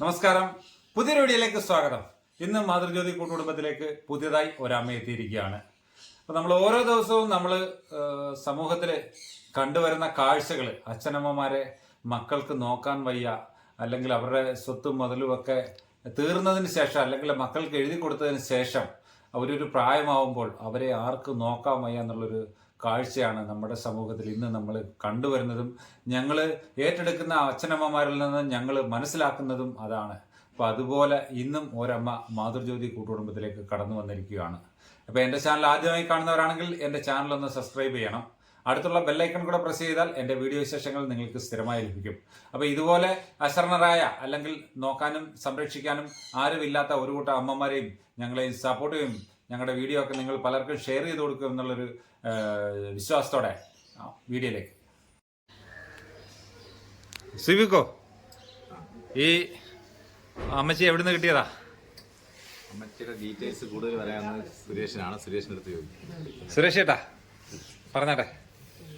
നമസ്കാരം. പുതിയൊരു വീഡിയോയിലേക്ക് സ്വാഗതം. ഇന്ന് മാതൃജ്യോതി കൂട്ടുകുടുംബത്തിലേക്ക് പുതിയതായി ഒരമ്മ എത്തിയിരിക്കുകയാണ്. അപ്പോൾ നമ്മൾ ഓരോ ദിവസവും നമ്മൾ സമൂഹത്തിൽ കണ്ടുവരുന്ന കാഴ്ചകൾ അച്ഛനമ്മമാരെ മക്കൾക്ക് നോക്കാൻ വയ്യ അല്ലെങ്കിൽ അവരുടെ സ്വത്തും മുതലും ഒക്കെ തീർന്നതിന് ശേഷം അല്ലെങ്കിൽ മക്കൾക്ക് എഴുതി കൊടുത്തതിന് ശേഷം അവരൊരു പ്രായമാവുമ്പോൾ അവരെ ആർക്ക് നോക്കാൻ വയ്യ എന്നുള്ളൊരു കാഴ്ചയാണ് നമ്മുടെ സമൂഹത്തിൽ ഇന്ന് നമ്മൾ കണ്ടുവരുന്നതും ഞങ്ങൾ ഏറ്റെടുക്കുന്ന അച്ഛനമ്മമാരിൽ നിന്ന് ഞങ്ങൾ മനസ്സിലാക്കുന്നതും അതാണ്. അപ്പോൾ അതുപോലെ ഇന്നും ഒരമ്മ മാതൃജ്യോതി കൂട്ടുകുടുംബത്തിലേക്ക് കടന്നു വന്നിരിക്കുകയാണ്. അപ്പോൾ എന്റെ ചാനൽ ആദ്യമായി കാണുന്നവരാണെങ്കിൽ എന്റെ ചാനൽ ഒന്ന് സബ്സ്ക്രൈബ് ചെയ്യണം. അടുത്തുള്ള ബെല്ലൈക്കൺ കൂടെ പ്രസ് ചെയ്താൽ എന്റെ വീഡിയോ വിശേഷങ്ങൾ നിങ്ങൾക്ക് സ്ഥിരമായി ലഭിക്കും. അപ്പോൾ ഇതുപോലെ അശരണരായ അല്ലെങ്കിൽ നോക്കാനും സംരക്ഷിക്കാനും ആരുമില്ലാത്ത ഒരു കൂട്ടം അമ്മമാരെയും ഞങ്ങളെയും സപ്പോർട്ട് ചെയ്യും. ഞങ്ങളുടെ വീഡിയോ ഒക്കെ നിങ്ങൾ പലർക്കും ഷെയർ ചെയ്ത് കൊടുക്കും എന്നുള്ളൊരു വിശ്വാസത്തോടെ വീഡിയോയിലേക്ക്. സിവിക്കോ ഈ അമ്മച്ചി എവിടുന്ന് കിട്ടിയതാ? അമ്മച്ചിയുടെ ഡീറ്റെയിൽസ് കൂടുതൽ പറയാമെന്ന് സുരേഷിനാണ്. സുരേഷിന്റെ അടുത്ത് ചോദിക്കും. സുരേഷ് ചേട്ടാ പറഞ്ഞാട്ടെ.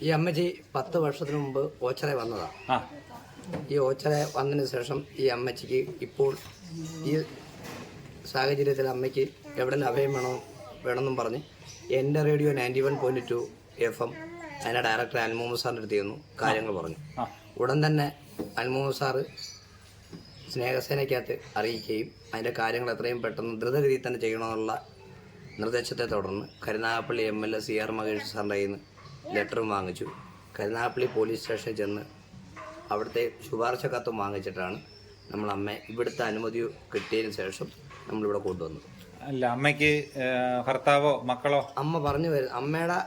ഈ അമ്മച്ചി പത്ത് വർഷത്തിന് മുമ്പ് ഓച്ചറ വന്നതാ. ആ. ഈ ഓച്ചറ വന്നതിന് ശേഷം ഈ അമ്മച്ചിക്ക് ഇപ്പോൾ ഈ സാഹചര്യത്തിൽ അമ്മയ്ക്ക് എവിടെ നിന്ന് അഭയം വേണോ? വേണമെന്നും പറഞ്ഞ് എന്റെ radio ninety one point two F M അതിന്റെ ഡയറക്ടർ അൻമോമ സാറിന്റെ അടുത്ത് ചെന്നു കാര്യങ്ങൾ പറഞ്ഞു. ഉടൻ തന്നെ അൻമോമ സാറ് സ്നേഹസേനയ്ക്കകത്ത് അറിയിക്കുകയും അതിന്റെ കാര്യങ്ങൾ എത്രയും പെട്ടെന്ന് ദ്രുതഗതിയിൽ തന്നെ ചെയ്യണമെന്നുള്ള നിർദ്ദേശത്തെ തുടർന്ന് Karunagappally M L A C R Mahesh സാറിന്റെ കയ്യിൽ നിന്ന് ലെറ്ററും വാങ്ങിച്ചു. കരുനാഗപ്പള്ളി പോലീസ് സ്റ്റേഷനിൽ ചെന്ന് അവിടുത്തെ ശുപാർശ കത്തും വാങ്ങിച്ചിട്ടാണ് നമ്മൾ അമ്മയെ ഇവിടുത്തെ അനുമതി കിട്ടിയതിന് ശേഷം നമ്മളിവിടെ കൊണ്ടുവന്നത്. അല്ല അമ്മയ്ക്ക് ഭർത്താവോ മക്കളോ? അമ്മ പറഞ്ഞു വരും അമ്മയുടെ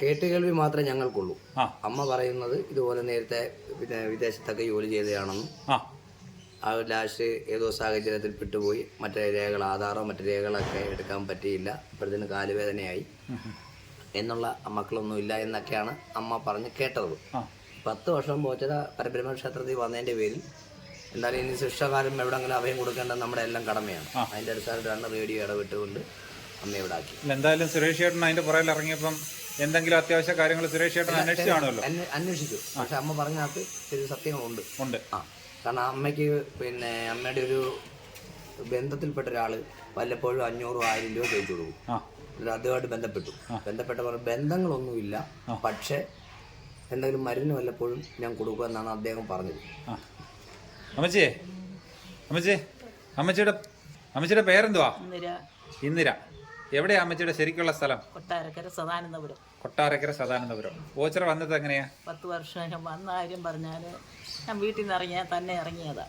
കേട്ട് കേൾവി മാത്രമേ ഞങ്ങൾക്കുള്ളൂ. അമ്മ പറയുന്നത് ഇതുപോലെ നേരത്തെ പിന്നെ വിദേശത്തൊക്കെ ജോലി ചെയ്തതാണെന്നും ആ. ലാസ്റ്റ് ഏതോ സാഹചര്യത്തിൽ പെട്ടുപോയി. മറ്റേ രേഖകൾ ആധാറോ മറ്റു രേഖകളൊക്കെ എടുക്കാൻ പറ്റിയില്ല. ഇപ്പോഴത്തേന് കാലുവേദനയായി. എന്നുള്ള മക്കളൊന്നും ഇല്ല എന്നൊക്കെയാണ് അമ്മ പറഞ്ഞ് കേട്ടത്. പത്ത് വർഷം പോച്ചത പരബ്രഹ്മ ക്ഷേത്രത്തിൽ വന്നതിന്റെ പേരിൽ എന്തായാലും ഇനി ശിക്ഷകാലം അങ്ങനെ അഭയം കൊടുക്കേണ്ടത് നമ്മുടെ എല്ലാം കടമയാണ്. അതിന്റെ അടിസ്ഥാനത്തിലാണ് റേഡിയോ ഇടപെട്ടുകൊണ്ട് അമ്മ ഇവിടെ ആക്കി. എന്തായാലും സുരേഷ് ചേട്ടൻ അതിന്റെ പുറകിൽ ഇറങ്ങിയപ്പം എന്തെങ്കിലും അത്യാവശ്യ കാര്യങ്ങൾ സുരേഷ് ചേട്ടൻ അന്വേഷിച്ചാണല്ലോ അന്വേഷിച്ചു പക്ഷെ അമ്മ പറഞ്ഞതിനകത്ത് ചെറിയ സത്യങ്ങളുണ്ട്. ഉണ്ട്. ആ. കാരണം അമ്മയ്ക്ക് പിന്നെ അമ്മയുടെ ഒരു ബന്ധത്തിൽപ്പെട്ട ഒരാൾ വല്ലപ്പോഴും അഞ്ഞൂറും ആയിരം രൂപ ചോദിച്ചു കൊടുക്കും. അതുമായിട്ട് ബന്ധപ്പെട്ടു. ബന്ധപ്പെട്ടവർ ബന്ധങ്ങളൊന്നുമില്ല. പക്ഷെ എന്തെങ്കിലും മരുന്ന് വല്ലപ്പോഴും ഞാൻ കൊടുക്കുക എന്നാണ് അദ്ദേഹം പറഞ്ഞത്. അമ്മച്ചിയെ അമ്മച്ചി അമ്മച്ചിയുടെ അമ്മച്ചിയുടെ പേരെന്തുവാ? ഇന്ദിര. എവിടെയാ അമ്മച്ചിയുടെ ശരിക്കുള്ള സ്ഥലം? കൊട്ടാരക്കര സദാനന്ദപുരം. കൊട്ടാരക്കര സദാനന്ദപുരം. ഓച്ചറ വന്നത് എങ്ങനെയാ? പത്ത് വർഷം വന്ന കാര്യം പറഞ്ഞാൽ ഞാൻ വീട്ടിൽ നിന്ന് ഇറങ്ങിയ തന്നെ ഇറങ്ങിയതാ.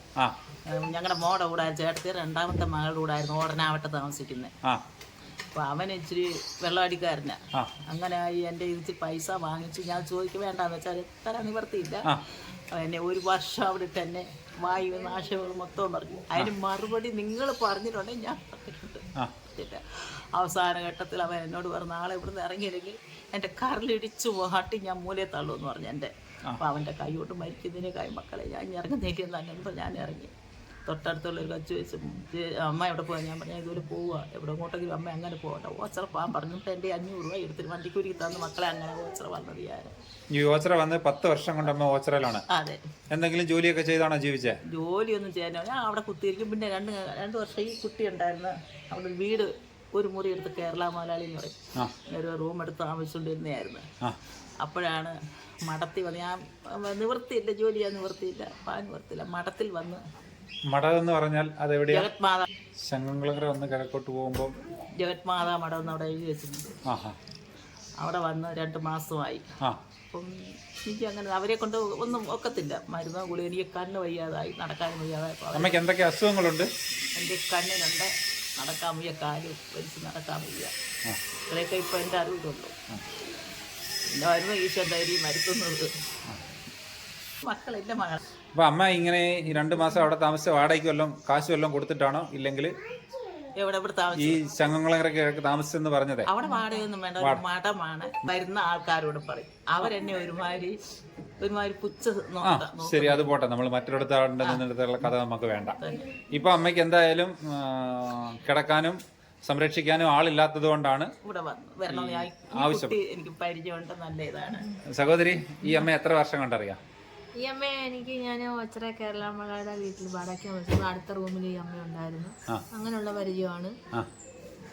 ഞങ്ങളുടെ മോടെ കൂടെ ചേട്ടത്തി രണ്ടാമത്തെ മകളുടെ കൂടെ ആയിരുന്നു ഓടനാവട്ടെ താമസിക്കുന്നത് അപ്പോൾ അവൻ ഇച്ചിരി വെള്ളമടിക്കാരനാ. അങ്ങനെ ആയി എന്റെ ഇച്ചിരി പൈസ വാങ്ങിച്ച് ഞാൻ ചോദിക്കുക വേണ്ടാന്ന് വെച്ചാൽ തരാൻ നിവർത്തിയില്ല. എന്നെ ഒരു വർഷം അവിടെ എന്നെ വായു നാശങ്ങൾ മൊത്തം പറഞ്ഞു അതിന് മറുപടി നിങ്ങൾ പറഞ്ഞിട്ടുണ്ടെങ്കിൽ ഞാൻ പറഞ്ഞിട്ടുണ്ട്. അവസാന ഘട്ടത്തിൽ അവൻ എന്നോട് പറഞ്ഞു നാളെ ഇവിടുന്ന് ഇറങ്ങിയില്ലെങ്കിൽ എന്റെ കറിലിടിച്ചു വാട്ടി ഞാൻ മൂലയെ തള്ളുമെന്ന് പറഞ്ഞു എന്റെ അപ്പോൾ അവന്റെ കൈ കൊണ്ട് മരിക്കുന്നതിന് കൈ മക്കളെ ഞാൻ ഇനി ഇറങ്ങുന്നേക്ക് തന്നെ ഞാൻ ഇറങ്ങി. തൊട്ടടുത്തുള്ള ഒരു കച്ചു വെച്ച് അമ്മ എവിടെ പോയാൽ ഞാൻ പറഞ്ഞു ഇതുപോലെ പോവുക എവിടെ ഇങ്ങോട്ടെങ്കിലും അമ്മ അങ്ങനെ പോകണ്ട ഓച്ചറ പോകാൻ പറഞ്ഞിട്ട് എന്റെ അഞ്ഞൂറ് രൂപ എടുത്തിട്ട് വണ്ടിക്കുരുക്കി തന്നു മക്കളെ അങ്ങനെ ഓച്ചറ വന്നത് ഞാൻ. ഈ ഓച്ചറ വന്ന് പത്ത് വർഷം കൊണ്ട് അമ്മ ഓച്ചറയിലാണ് അതെ. എന്തെങ്കിലും ജോലിയൊക്കെ ചെയ്താണോ ജീവിച്ചേ? ജോലിയൊന്നും ചെയ്യാനോ ഞാൻ അവിടെ കുത്തിയിരിക്കും. പിന്നെ രണ്ട് രണ്ട് വർഷം ഈ കുട്ടി ഉണ്ടായിരുന്നു. അവിടെ വീട് ഒരു മുറി എടുത്ത് കേരള മലയാളി എന്ന് പറയും. ഒരു റൂം എടുത്ത് താമസിച്ചുകൊണ്ടിരുന്നതായിരുന്നു അപ്പോഴാണ് മഠത്തിൽ വന്ന് ഞാൻ നിവൃത്തിയില്ല ജോലി ഞാൻ നിവൃത്തിയില്ല പാൻ നിവൃത്തിയില്ല മഠത്തിൽ വന്ന് മഠം എന്ന് പറഞ്ഞാൽ അതെവിടെയാ? ജഗത്മാതാ. ഒന്ന് വന്ന് കിഴക്കോട്ട് പോകുമ്പോൾ ജഗത് മാതാ മഠം എന്ന് അവിടെ എഴുതി വെച്ചിട്ടുണ്ട്. അവിടെ വന്ന് രണ്ട് മാസമായി. ആ. അപ്പം എനിക്ക് അങ്ങനെ അവരെ കൊണ്ട് ഒന്നും ഒക്കത്തില്ല. മരുന്നോ കൂടി എനിക്ക് കണ്ണ് വയ്യാതായി നടക്കാനും വയ്യാതായി. അമ്മയ്ക്ക് എന്തൊക്കെ അസുഖങ്ങളുണ്ട്? എന്റെ കണ്ണിനുണ്ട് നടക്കാൻ വയ്യ കാൽ വലിച്ച് നടക്കാൻ വയ്യ. ഇത്രയൊക്കെ ഇപ്പോൾ എന്റെ അറിവിലുള്ളൂ എന്റെ മരുന്ന് ഈശ്വരൻ ധൈര്യം മരുത്തുന്നത്. മക്കളെന്റെ മകൾ അപ്പൊ അമ്മ ഇങ്ങനെ ഈ രണ്ട് മാസം അവിടെ താമസിച്ച വാടകയ്ക്ക് വല്ലതും കാശ് വല്ലതും കൊടുത്തിട്ടാണോ ഇല്ലെങ്കിൽ എവിടെ ഇവിടെ ഈ ചങ്ങങ്ങളൊക്കെ കിഴക്ക് താമസിച്ചെന്ന് പറഞ്ഞതേ. അവിടെ വാടകയൊന്നും വേണ്ട ഒരു മഠമാണ്. വരുന്ന ആൾക്കാരോട് പറയും. അവരെന്നെ ഒരുമാതിരി ഒരുമാതിരി പുച്ഛ നോക്കാം ശരി അത് പോട്ടെ. നമ്മൾ മറ്റൊരിടത്തുള്ള ആളുടെ നിന്നിടത്തുള്ള കഥ നമുക്ക് വേണ്ട. ഇപ്പൊ അമ്മയ്ക്ക് എന്തായാലും ആ, കിടക്കാനും സംരക്ഷിക്കാനും ആളില്ലാത്തത് കൊണ്ടാണ് ഇവിടെ വന്നു വരണം. ഞാൻ ഈ കുട്ടി എനിക്ക് പരിചയമുണ്ട്. നല്ല ഇതാണ്. സഹോദരി ഈ അമ്മ എത്ര വർഷം കൊണ്ടറിയാം? ഈ അമ്മ എനിക്ക് ഞാൻ ഒച്ചറ കേരള മകളുടെ വീട്ടിൽ വാടക വെച്ചപ്പോൾ അടുത്ത റൂമിൽ ഈ അമ്മ ഉണ്ടായിരുന്നു. അങ്ങനെയുള്ള പരിചയമാണ്.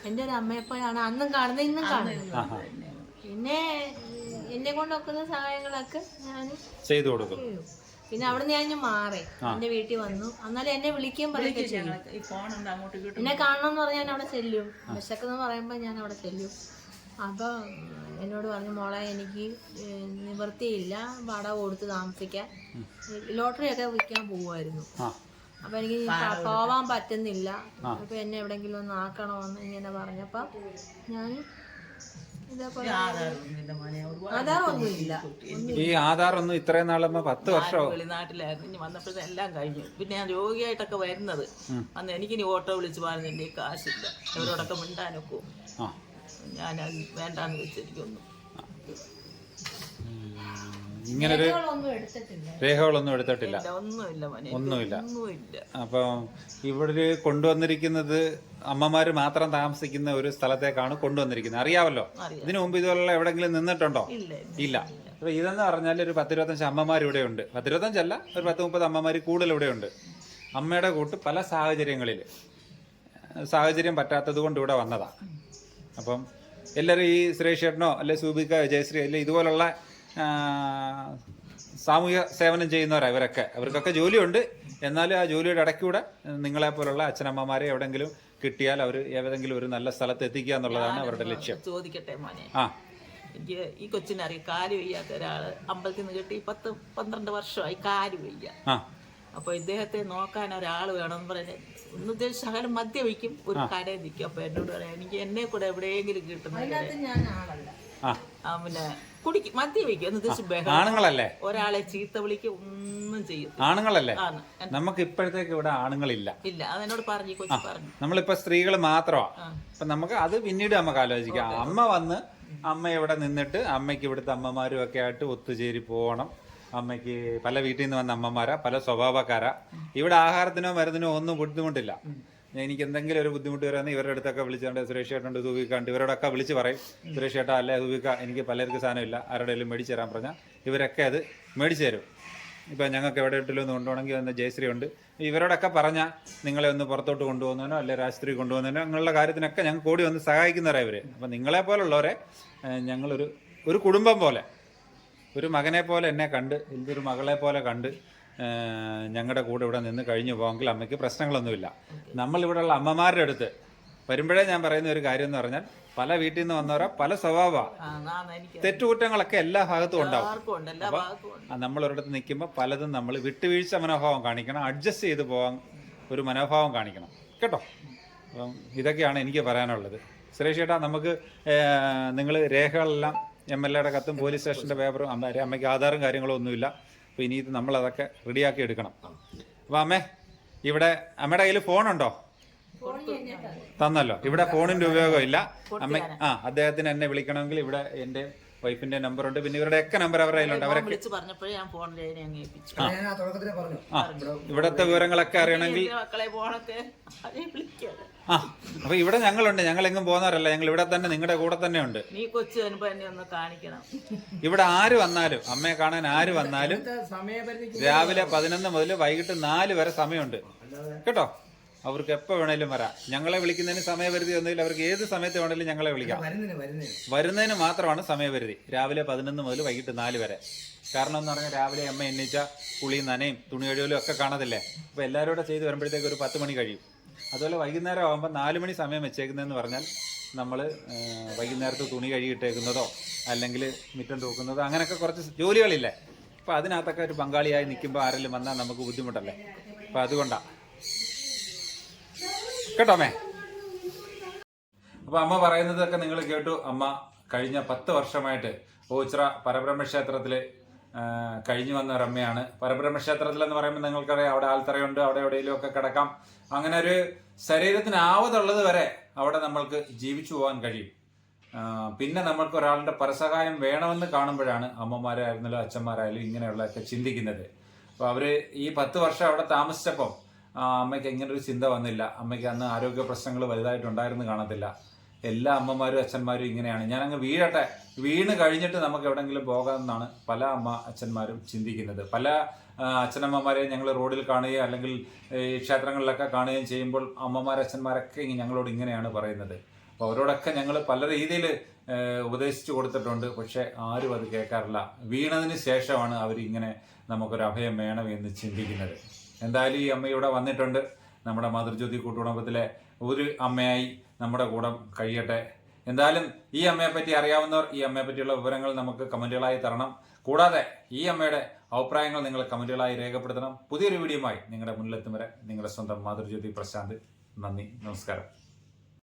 എന്റെ ഒരു അമ്മയെപ്പോഴാണ് അന്നും കാണുന്നത് ഇന്നും കാണുന്നത്. പിന്നെ എന്നെ കൊണ്ടൊക്കുന്ന സഹായങ്ങളൊക്കെ ഞാൻ ചെയ്തു കൊടുക്കും. പിന്നെ അവിടെ നിന്ന് ഞാൻ മാറി. എന്റെ വീട്ടിൽ വന്നു. എന്നാലും എന്നെ വിളിക്കുകയും പറയുകയും ചെയ്യും എന്നെ കാണണം എന്ന് പറഞ്ഞാൽ ഞാൻ അവിടെ ചെല്ലും. വിശക്കെന്ന് പറയുമ്പോൾ ഞാൻ അവിടെ ചെല്ലും. അപ്പം എന്നോട് പറഞ്ഞു മോളെ എനിക്ക് നിവൃത്തിയില്ല. വാടക കൊടുത്ത് താമസിക്കാൻ. ലോട്ടറി ഒക്കെ വിൽക്കാൻ പോവായിരുന്നു ആ. അപ്പൊ എനിക്ക് പോവാൻ പറ്റുന്നില്ല. അപ്പൊ എന്നെ എവിടെങ്കിലും ഒന്ന് ആക്കണമെന്ന് ഇങ്ങനെ പറഞ്ഞപ്പോ ഞാൻ ഈ ആധാർ ഒന്നും ഇത്രയും നാളുമ്പോ പത്ത് വർഷം വെളിനാട്ടിലായിരുന്നു. ഇനി വന്നപ്പോഴത്തെ എല്ലാം കഴിഞ്ഞു. പിന്നെ ഞാൻ രോഗിയായിട്ടൊക്കെ വരുന്നത്. അന്ന് എനിക്കിനി ഓട്ടോ വിളിച്ച് പറഞ്ഞു എന്റെ കാശില്ല. ഇവരോടൊക്കെ മിണ്ടാനൊക്കെ. ആ. ഞാൻ വേണ്ടാന്ന് വെച്ചിരിക്കുന്നു. ഇങ്ങനൊരു ഒന്നും എടുത്തിട്ടില്ല. രേഖകളൊന്നും എടുത്തിട്ടില്ല. ഇല്ല, ഒന്നുമില്ല മോനെ ഒന്നുമില്ല. ഒന്നുമില്ല. അപ്പം ഇവിടെ കൊണ്ടുവന്നിരിക്കുന്നത് അമ്മമാര് മാത്രം താമസിക്കുന്ന ഒരു സ്ഥലത്തേക്കാണ് കൊണ്ടുവന്നിരിക്കുന്നത്. അറിയാമല്ലോ അറിയാം. ഇതിനു മുമ്പ് ഇതുപോലുള്ള എവിടെങ്കിലും നിന്നിട്ടുണ്ടോ? ഇല്ല ഇല്ല അപ്പൊ ഇതെന്ന് പറഞ്ഞാൽ ഒരു പത്തിരുപത്തഞ്ച് അമ്മമാർ ഇവിടെ ഉണ്ട്. പത്തിരുപത്തഞ്ചല്ല ഒരു പത്ത് മുപ്പത് അമ്മമാർ കൂടുതൽ ഇവിടെ ഉണ്ട്. അമ്മയുടെ കൂട്ട് പല സാഹചര്യങ്ങളിൽ സാഹചര്യം പറ്റാത്തത് കൊണ്ട് ഇവിടെ വന്നതാ. അപ്പം എല്ലാവരും ഈ സുരേഷ് ചേട്ടനോ അല്ലെ സൂബിക്ക ജയശ്രീ അല്ലെ ഇതുപോലുള്ള സാമൂഹ്യ സേവനം ചെയ്യുന്നവരാണ് ഇവരൊക്കെ. അവർക്കൊക്കെ ജോലിയുണ്ട്. എന്നാലും ആ ജോലിയുടെ ഇടയ്ക്കൂടെ നിങ്ങളെ പോലുള്ള അച്ഛനമ്മമാരെ എവിടെങ്കിലും കിട്ടിയാൽ അവർ ഏതെങ്കിലും ഒരു നല്ല സ്ഥലത്ത് എത്തിക്കുക എന്നുള്ളതാണ് അവരുടെ ലക്ഷ്യം. ചോദിക്കട്ടെ മോനെ? ആ. എനിക്ക് ഈ കൊച്ചിനറിയാം കാൽ വയ്യാത്ത ഒരാൾ അമ്പലത്തിൽ നിന്ന് കിട്ടി പത്ത് പന്ത്രണ്ട് വർഷമായി കാൽ വയ്യ. അപ്പൊ ഇദ്ദേഹത്തെ നോക്കാൻ ഒരാൾ വേണമെന്ന് പറഞ്ഞ് ഒന്നത് ശകലം വയ്ക്കും ഒരു കരയിൽ നിൽക്കും. അപ്പൊ എന്നോട് പറയാം എനിക്ക് എന്നെ കൂടെ എവിടെയെങ്കിലും കിട്ടുന്ന പിന്നെ കുടിക്കും. മദ്യപിക്കും എന്ന് ഉദ്ദേശിച്ച് ആണുങ്ങളല്ലേ? ഒരാളെ ചീത്ത വിളിക്കും ഒന്നും ചെയ്യും ആണുങ്ങളല്ലേ? ആണ്. നമുക്ക് ഇപ്പോഴത്തേക്ക് ഇവിടെ ആണുങ്ങളില്ല. ഇല്ല. അതെന്നോട് പറഞ്ഞു കൊച്ചു പറഞ്ഞു. നമ്മളിപ്പോ സ്ത്രീകൾ മാത്രമാണ് അപ്പൊ നമുക്ക് അത് പിന്നീട് നമുക്ക് ആലോചിക്കാം. അമ്മ വന്ന് അമ്മ ഇവിടെ നിന്നിട്ട് അമ്മയ്ക്ക് ഇവിടുത്തെ അമ്മമാരും ഒക്കെ ആയിട്ട് ഒത്തുചേരി പോകണം. അമ്മയ്ക്ക് പല വീട്ടിൽ നിന്ന് വന്ന അമ്മമാരാ പല സ്വഭാവക്കാരാ. ഇവിടെ ആഹാരത്തിനോ മരുന്നിനോ ഒന്നും ബുദ്ധിമുട്ടില്ല. എനിക്ക് എന്തെങ്കിലും ഒരു ബുദ്ധിമുട്ട് വരാന്ന് ഇവരുടെ അടുത്തൊക്കെ വിളിച്ചുകൊണ്ട് സുരേഷ് ചേട്ടനുണ്ട് തൂവിക്കാണ്ട് ഇവരോടൊക്കെ വിളിച്ച് പറയും. സുരേഷ് ചേട്ടാ അല്ലെ തൂവിക്ക എനിക്ക് പലർക്കും സാധനമില്ല ആരുടെയും മേടിച്ചു തരാൻ പറഞ്ഞാൽ ഇവരൊക്കെ അത് മേടിച്ചു തരും. ഇപ്പം ഞങ്ങൾക്ക് എവിടെ ഇട്ടില്ല ഒന്ന് കൊണ്ടുപോകണമെങ്കിൽ ഒന്ന് ജയശ്രീ ഉണ്ട്. ഇവരോടൊക്കെ പറഞ്ഞാൽ നിങ്ങളെ ഒന്ന് പുറത്തോട്ട് കൊണ്ടുപോകുന്നതിനോ അല്ലെ രാഷ്ട്രീയ കൊണ്ടുപോകുന്നതിനോ അങ്ങനെയുള്ള കാര്യത്തിനൊക്കെ ഞങ്ങൾ കൂടി വന്ന് സഹായിക്കുന്നവരാണ് ഇവർ അപ്പം നിങ്ങളെ പോലുള്ളവരെ ഞങ്ങളൊരു ഒരു കുടുംബം പോലെ ഒരു മകനെ പോലെ എന്നെ കണ്ട് ഒരു മകളെ പോലെ കണ്ട് ഞങ്ങളുടെ കൂടെ ഇവിടെ നിന്ന് കഴിഞ്ഞു പോകാമെങ്കിൽ അമ്മയ്ക്ക് പ്രശ്നങ്ങളൊന്നുമില്ല. നമ്മളിവിടെയുള്ള അമ്മമാരുടെ അടുത്ത് വരുമ്പോഴേ ഞാൻ പറയുന്ന ഒരു കാര്യം എന്ന് പറഞ്ഞാൽ പല വീട്ടിൽ നിന്ന് വന്നവരാ പല സ്വഭാവമാണ് തെറ്റുകുറ്റങ്ങളൊക്കെ എല്ലാ ഭാഗത്തും ഉണ്ടാവും. ഒരിടത്ത് നിൽക്കുമ്പോൾ പലതും നമ്മൾ വിട്ടുവീഴ്ച മനോഭാവം കാണിക്കണം അഡ്ജസ്റ്റ് ചെയ്ത് പോകാൻ ഒരു മനോഭാവം കാണിക്കണം. കേട്ടോ? അപ്പം ഇതൊക്കെയാണ് എനിക്ക് പറയാനുള്ളത്. സുരേഷ് ചേട്ടാ നമുക്ക് നിങ്ങൾ രേഖകളെല്ലാം എം എൽ എയുടെ കത്തും പോലീസ് സ്റ്റേഷന്റെ പേപ്പറും അമ്മ അമ്മയ്ക്ക് ആധാറും കാര്യങ്ങളും ഒന്നുമില്ല. അപ്പോൾ ഇനി ഇത് നമ്മളതൊക്കെ റെഡിയാക്കി എടുക്കണം. അപ്പോൾ അമ്മേ ഇവിടെ അമ്മയുടെ കയ്യിൽ ഫോണുണ്ടോ തന്നല്ലോ. ഇവിടെ ഫോണിന്റെ ഉപയോഗം ഇല്ല അമ്മ ആ അദ്ദേഹത്തിന് എന്നെ വിളിക്കണമെങ്കിൽ ഇവിടെ എന്റെ വൈഫിന്റെ നമ്പർ ഉണ്ട്. പിന്നെ ഇവരുടെ ഒക്കെ നമ്പർ അവരുടെ കയ്യിലുണ്ട്. അവരെ ഇവിടത്തെ വിവരങ്ങളൊക്കെ അറിയണമെങ്കിൽ ആ അപ്പൊ ഇവിടെ ഞങ്ങളുണ്ട്. ഞങ്ങൾ എങ്ങും പോകുന്നവരല്ല. ഞങ്ങൾ ഇവിടെ തന്നെ നിങ്ങളുടെ കൂടെ തന്നെ ഉണ്ട്. നീ കൊച്ചു വരുമ്പോ എന്നെ ഒന്ന് കാണിക്കണം. ഇവിടെ ആര് വന്നാലും അമ്മയെ കാണാൻ ആര് വന്നാലും സമയപരിധി രാവിലെ പതിനൊന്ന് മുതൽ വൈകിട്ട് നാല് വരെ സമയമുണ്ട്. കേട്ടോ? അവർക്ക് എപ്പോൾ വേണേലും വരാം. ഞങ്ങളെ വിളിക്കുന്നതിന് സമയപരിധി ഒന്നുമില്ല. അവർക്ക് ഏത് സമയത്ത് വേണേലും ഞങ്ങളെ വിളിക്കാം. വരുന്നതിന് മാത്രമാണ് സമയപരിധി. രാവിലെ പതിനൊന്ന് മുതൽ വൈകിട്ട് നാല് വരെ. കാരണം എന്ന് പറഞ്ഞാൽ രാവിലെ അമ്മ എണ്ണിച്ച പുളിയും നനയും തുണി കഴിവലും ഒക്കെ കാണത്തില്ലേ? അപ്പോൾ എല്ലാവരും കൂടെ ചെയ്ത് വരുമ്പോഴത്തേക്ക് ഒരു പത്ത് മണി കഴിയും. അതുപോലെ വൈകുന്നേരം ആകുമ്പോൾ നാല് മണി സമയം വെച്ചേക്കുന്നതെന്ന് പറഞ്ഞാൽ നമ്മൾ വൈകുന്നേരത്ത് തുണി കഴുകിയിട്ടേക്കുന്നതോ അല്ലെങ്കിൽ മിറ്റം തൂക്കുന്നതോ അങ്ങനെയൊക്കെ കുറച്ച് ജോലികളില്ലേ? അപ്പോൾ അതിനകത്തൊക്കെ ഒരു പങ്കാളിയായി നിൽക്കുമ്പോൾ ആരെങ്കിലും വന്നാൽ നമുക്ക് ബുദ്ധിമുട്ടല്ലേ? അപ്പോൾ അതുകൊണ്ടാണ് കേട്ടോ അമ്മേ? അപ്പോൾ അമ്മ പറയുന്നതൊക്കെ നിങ്ങൾ കേട്ടു. അമ്മ കഴിഞ്ഞ പത്ത് വർഷമായിട്ട് ഓച്ചിറ പരബ്രഹ്മ ക്ഷേത്രത്തിൽ ആ, കഴിഞ്ഞു വന്ന അമ്മയാണ് പരബ്രഹ്മ ക്ഷേത്രത്തിൽ എന്ന് പറയുമ്പോൾ നിങ്ങൾക്കറിയാം അവിടെ ആൽത്തറയുണ്ട് അവിടെ എവിടെയെങ്കിലും ഒക്കെ കിടക്കാം. അങ്ങനെ ഒരു ശരീരത്തിന് ആവതുള്ളത് വരെ അവിടെ നമ്മൾക്ക് ജീവിച്ചു പോകാൻ കഴിയും. പിന്നെ നമ്മൾക്ക് ഒരാളുടെ പരസഹായം വേണമെന്ന് കാണുമ്പോഴാണ് അമ്മമാരായിരുന്നാലും അച്ഛന്മാരായാലും ഇങ്ങനെയുള്ളതൊക്കെ ചിന്തിക്കുന്നത്. അപ്പോൾ അവർ ഈ പത്ത് വർഷം അവിടെ താമസിച്ചപ്പം അമ്മയ്ക്ക് ഇങ്ങനെ ഒരു ചിന്ത വന്നില്ല. അമ്മയ്ക്ക് അന്ന് ആരോഗ്യ പ്രശ്നങ്ങൾ വലുതായിട്ടുണ്ടായിരുന്നു കാണത്തില്ല. എല്ലാ അമ്മമാരും അച്ഛന്മാരും ഇങ്ങനെയാണ്. ഞാൻ അങ്ങ് വീഴട്ടെ. വീണ് കഴിഞ്ഞിട്ട് നമുക്ക് എവിടെങ്കിലും പോകാമെന്നാണ് പല അമ്മ അച്ഛന്മാരും ചിന്തിക്കുന്നത്. പല അച്ഛനമ്മമാരെ ഞങ്ങൾ റോഡിൽ കാണുകയും അല്ലെങ്കിൽ ഈ ക്ഷേത്രങ്ങളിലൊക്കെ കാണുകയും ചെയ്യുമ്പോൾ അമ്മമാർ അച്ഛന്മാരൊക്കെ ഞങ്ങളോട് ഇങ്ങനെയാണ് പറയുന്നത്. അപ്പോൾ അവരോടൊക്കെ ഞങ്ങൾ പല രീതിയിൽ ഉപദേശിച്ചു കൊടുത്തിട്ടുണ്ട്. പക്ഷേ ആരും അത് കേൾക്കാറില്ല. വീണതിന് ശേഷമാണ് അവരിങ്ങനെ നമുക്കൊരു അഭയം വേണം എന്ന് ചിന്തിക്കുന്നത്. എന്തായാലും ഈ അമ്മ ഇവിടെ വന്നിട്ടുണ്ട്. നമ്മുടെ മാതൃജ്യോതി കൂട്ടുകുടുംബത്തിലെ ഒരു അമ്മയായി നമ്മുടെ കൂടെ കഴിയട്ടെ. എന്തായാലും ഈ അമ്മയെ പറ്റി അറിയാവുന്നവർ ഈ അമ്മയെ പറ്റിയുള്ള വിവരങ്ങൾ നമുക്ക് കമന്റുകളായി തരണം. കൂടാതെ ഈ അമ്മയുടെ അഭിപ്രായങ്ങൾ നിങ്ങൾ കമന്റുകളായി രേഖപ്പെടുത്തണം. പുതിയൊരു വീഡിയോയുമായി നിങ്ങളുടെ മുന്നിലെത്തും വരെ നിങ്ങളുടെ സ്വന്തം മാതൃജ്യോതി പ്രശാന്ത്. നന്ദി. നമസ്കാരം.